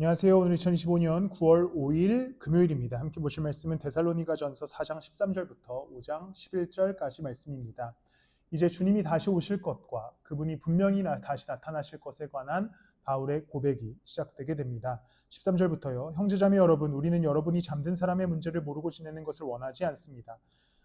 안녕하세요. 오늘 2025년 9월 5일 금요일입니다. 함께 보실 말씀은 데살로니가 전서 4장 13절부터 5장 11절까지 말씀입니다. 이제 주님이 다시 오실 것과 그분이 분명히 나- 다시 나타나실 것에 관한 바울의 고백이 시작되게 됩니다. 13절부터요. 형제자매 여러분, 우리는 여러분이 잠든 사람의 문제를 모르고 지내는 것을 원하지 않습니다.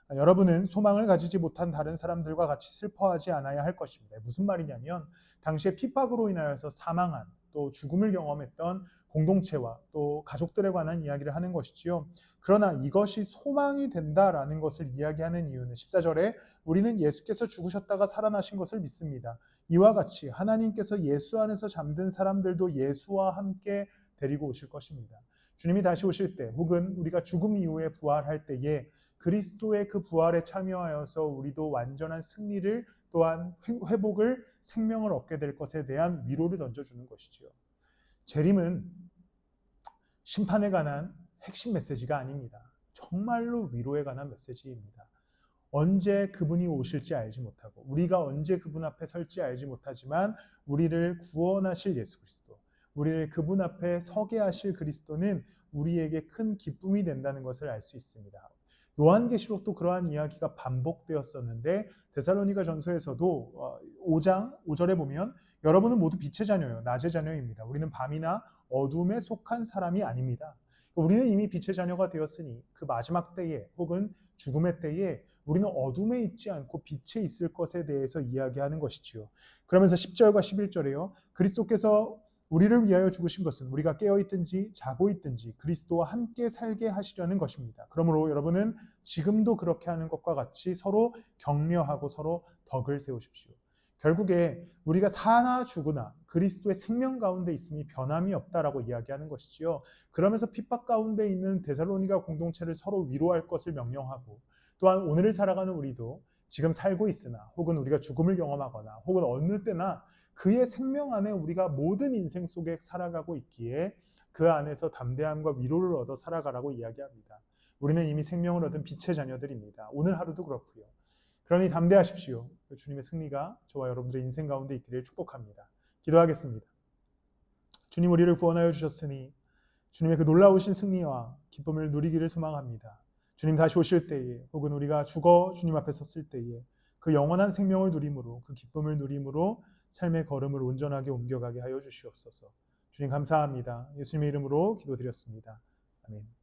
아, 여러분은 소망을 가지지 못한 다른 사람들과 같이 슬퍼하지 않아야 할 것입니다. 무슨 말이냐면 당시에 핍박으로 인하여서 사망한 또 죽음을 경험했던 공동체와 또 가족들에 관한 이야기를 하는 것이지요. 그러나 이것이 소망이 된다라는 것을 이야기하는 이유는 14절에 우리는 예수께서 죽으셨다가 살아나신 것을 믿습니다. 이와 같이 하나님께서 예수 안에서 잠든 사람들도 예수와 함께 데리고 오실 것입니다. 주님이 다시 오실 때 혹은 우리가 죽음 이후에 부활할 때에 그리스도의 그 부활에 참여하여서 우리도 완전한 승리를 또한 회- 회복을 생명을 얻게 될 것에 대한 위로를 던져주는 것이지요. 재림은 심판에 관한 핵심 메시지가 아닙니다. 정말로 위로에 관한 메시지입니다. 언제 그분이 오실지 알지 못하고 우리가 언제 그분 앞에 설지 알지 못하지만 우리를 구원하실 예수 그리스도, 우리를 그분 앞에 서게 하실 그리스도는 우리에게 큰 기쁨이 된다는 것을 알 수 있습니다. 요한계시록도 그러한 이야기가 반복되었었는데 데살로니가 전서에서도 5장 5절에 보면 여러분은 모두 빛의 자녀요 낮의 자녀입니다. 우리는 밤이나 어둠에 속한 사람이 아닙니다. 우리는 이미 빛의 자녀가 되었으니 그 마지막 때에 혹은 죽음의 때에 우리는 어둠에 있지 않고 빛에 있을 것에 대해서 이야기하는 것이지요. 그러면서 10절과 11절에요. 그리스도께서 우리를 위하여 죽으신 것은 우리가 깨어 있든지 자고 있든지 그리스도와 함께 살게 하시려는 것입니다. 그러므로 여러분은 지금도 그렇게 하는 것과 같이 서로 격려하고 서로 덕을 세우십시오. 결국에 우리가 사나 죽으나 그리스도의 생명 가운데 있음이 변함이 없다라고 이야기하는 것이지요. 그러면서 핍박 가운데 있는 데살로니가 공동체를 서로 위로할 것을 명령하고 또한 오늘을 살아가는 우리도 지금 살고 있으나 혹은 우리가 죽음을 경험하거나 혹은 어느 때나 그의 생명 안에 우리가 모든 인생 속에 살아가고 있기에 그 안에서 담대함과 위로를 얻어 살아가라고 이야기합니다. 우리는 이미 생명을 얻은 빛의 자녀들입니다. 오늘 하루도 그렇고요. 그러니 담대하십시오. 주님의 승리가 저와 여러분들의 인생 가운데 있기를 축복합니다. 기도하겠습니다. 주님 우리를 구원하여 주셨으니 주님의 그 놀라우신 승리와 기쁨을 누리기를 소망합니다. 주님 다시 오실 때에 혹은 우리가 죽어 주님 앞에 섰을 때에 그 영원한 생명을 누림으로 그 기쁨을 누림으로 삶의 걸음을 온전하게 옮겨가게 하여 주시옵소서. 주님 감사합니다. 예수님의 이름으로 기도드렸습니다. 아멘.